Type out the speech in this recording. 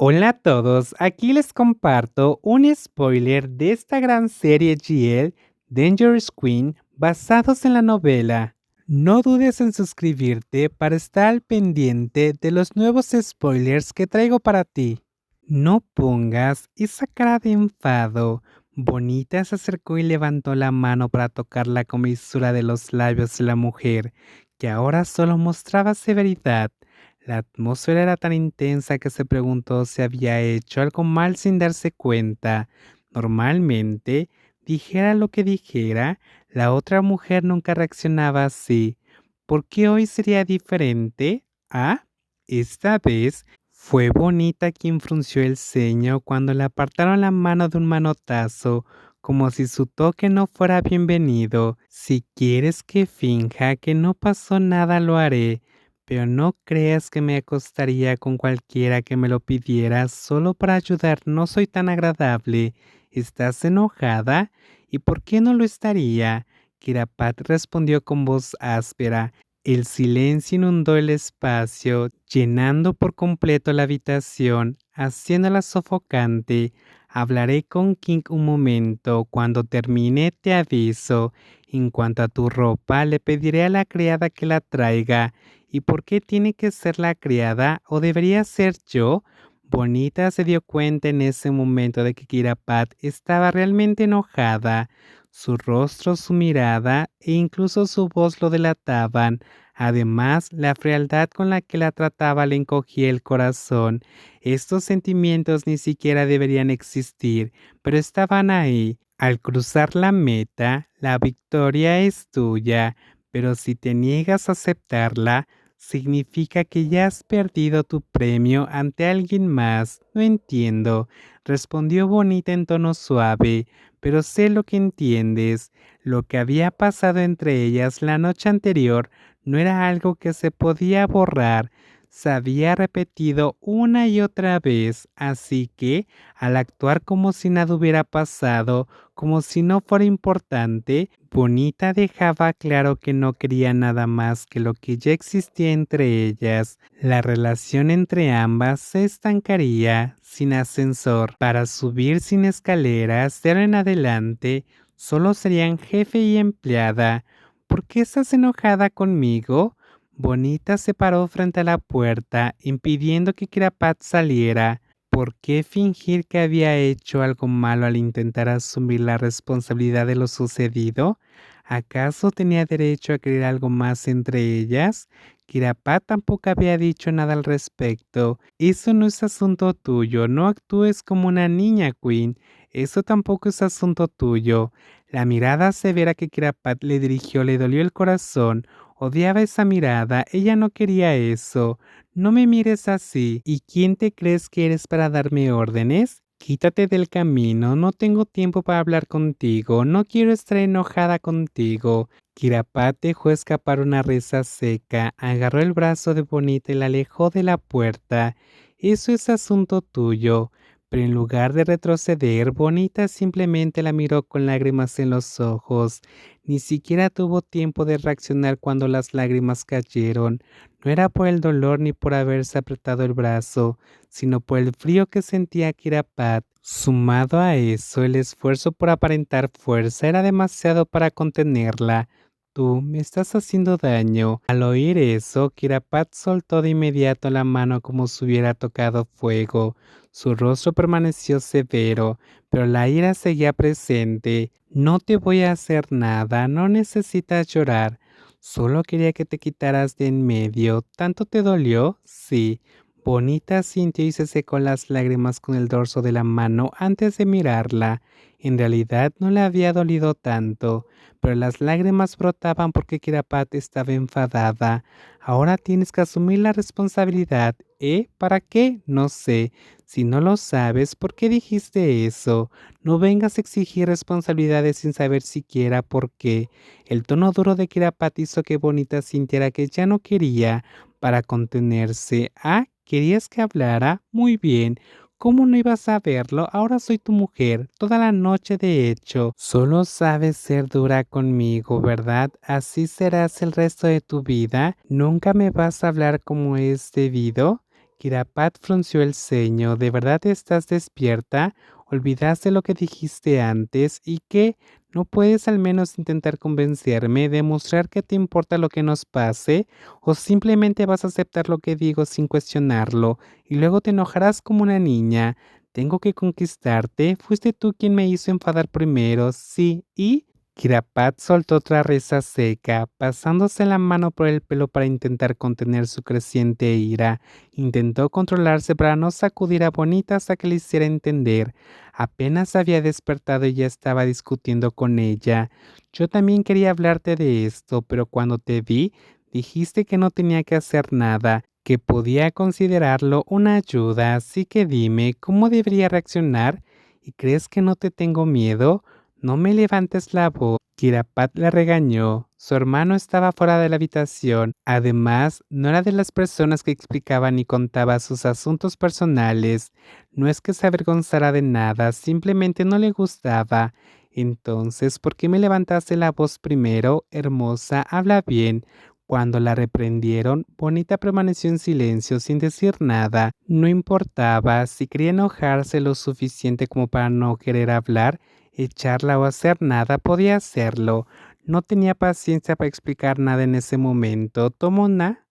Hola a todos, aquí les comparto un spoiler de esta gran serie GL Dangerous Queen basados en la novela. No dudes en suscribirte para estar al pendiente de los nuevos spoilers que traigo para ti. No pongas esa cara de enfado. Bonita se acercó y levantó la mano para tocar la comisura de los labios de la mujer, que ahora solo mostraba severidad. La atmósfera era tan intensa que se preguntó si había hecho algo mal sin darse cuenta. Normalmente, dijera lo que dijera, la otra mujer nunca reaccionaba así. ¿Por qué hoy sería diferente? Ah, esta vez fue Bonita quien frunció el ceño cuando le apartaron la mano de un manotazo, como si su toque no fuera bienvenido. Si quieres que finja que no pasó nada, lo haré pero no creas que me acostaría con cualquiera que me lo pidiera solo para ayudar. No soy tan agradable. ¿Estás enojada? ¿Y por qué no lo estaría? Kirapat respondió con voz áspera. El silencio inundó el espacio, llenando por completo la habitación, haciéndola sofocante. Hablaré con King un momento. Cuando termine te aviso. En cuanto a tu ropa, le pediré a la criada que la traiga ¿Y por qué tiene que ser la criada o debería ser yo? Bonita se dio cuenta en ese momento de que Kirapat estaba realmente enojada. Su rostro, su mirada e incluso su voz lo delataban. Además, la frialdad con la que la trataba le encogía el corazón. Estos sentimientos ni siquiera deberían existir, pero estaban ahí. Al cruzar la meta, la victoria es tuya, pero si te niegas a aceptarla, significa que ya has perdido tu premio ante alguien más. No entiendo, respondió Bonita en tono suave, pero sé lo que entiendes. Lo que había pasado entre ellas la noche anterior no era algo que se podía borrar, se había repetido una y otra vez, así que, al actuar como si nada hubiera pasado, como si no fuera importante, Bonita dejaba claro que no quería nada más que lo que ya existía entre ellas. La relación entre ambas se estancaría sin ascensor. Para subir sin escaleras de ahora en adelante, solo serían jefe y empleada. ¿Por qué estás enojada conmigo? Bonita se paró frente a la puerta, impidiendo que Kirapat saliera. ¿Por qué fingir que había hecho algo malo al intentar asumir la responsabilidad de lo sucedido? ¿Acaso tenía derecho a querer algo más entre ellas? Kirapat tampoco había dicho nada al respecto. Eso no es asunto tuyo, no actúes como una niña, Queen. Eso tampoco es asunto tuyo. La mirada severa que Kirapat le dirigió le dolió el corazón. Odiaba esa mirada, ella no quería eso. No me mires así. ¿Y quién te crees que eres para darme órdenes? Quítate del camino, no tengo tiempo para hablar contigo, no quiero estar enojada contigo. Kirapat dejó escapar una risa seca, agarró el brazo de Bonita y la alejó de la puerta. Eso es asunto tuyo pero en lugar de retroceder, Bonita simplemente la miró con lágrimas en los ojos. Ni siquiera tuvo tiempo de reaccionar cuando las lágrimas cayeron. No era por el dolor ni por haberse apretado el brazo, sino por el frío que sentía Kirapat. Sumado a eso, el esfuerzo por aparentar fuerza era demasiado para contenerla. Tú me estás haciendo daño. Al oír eso, Kirapat soltó de inmediato la mano como si hubiera tocado fuego. Su rostro permaneció severo, pero la ira seguía presente. No te voy a hacer nada, no necesitas llorar. Solo quería que te quitaras de en medio. ¿Tanto te dolió? Sí. Bonita sintió y se secó las lágrimas con el dorso de la mano antes de mirarla. En realidad no le había dolido tanto, pero las lágrimas brotaban porque Kirapat estaba enfadada. Ahora tienes que asumir la responsabilidad. ¿Eh? ¿Para qué? No sé. Si no lo sabes, ¿por qué dijiste eso? No vengas a exigir responsabilidades sin saber siquiera por qué. El tono duro de Kirapat hizo que Bonita sintiera que ya no quería para contenerse. Ah, ¿querías que hablara? Muy bien. ¿Cómo no ibas a verlo? Ahora soy tu mujer, toda la noche de hecho. Solo sabes ser dura conmigo, ¿verdad? Así serás el resto de tu vida. ¿Nunca me vas a hablar como es debido? Kirapat frunció el ceño. ¿De verdad estás despierta? ¿Olvidaste lo que dijiste antes? ¿Y qué? ¿No puedes al menos intentar convencerme, demostrar que te importa lo que nos pase? ¿O simplemente vas a aceptar lo que digo sin cuestionarlo y luego te enojarás como una niña? Tengo que conquistarte. Fuiste tú quien me hizo enfadar primero, sí, y... Kirapat soltó otra risa seca, pasándose la mano por el pelo para intentar contener su creciente ira. Intentó controlarse para no sacudir a Bonita hasta que le hiciera entender. Apenas había despertado y ya estaba discutiendo con ella. Yo también quería hablarte de esto, pero cuando te vi, dijiste que no tenía que hacer nada, que podía considerarlo una ayuda, así que dime, ¿cómo debería reaccionar? ¿Y crees que no te tengo miedo? No me levantes la voz. Kirapat le regañó. Su hermano estaba fuera de la habitación. Además, no era de las personas que explicaban ni contaba sus asuntos personales. No es que se avergonzara de nada, simplemente no le gustaba. Entonces, ¿por qué me levantaste la voz primero? Hermosa, habla bien. Cuando la reprendieron, Bonita permaneció en silencio sin decir nada. No importaba si quería enojarse lo suficiente como para no querer hablar, echarla o hacer nada, podía hacerlo. No tenía paciencia para explicar nada en ese momento. Tomó una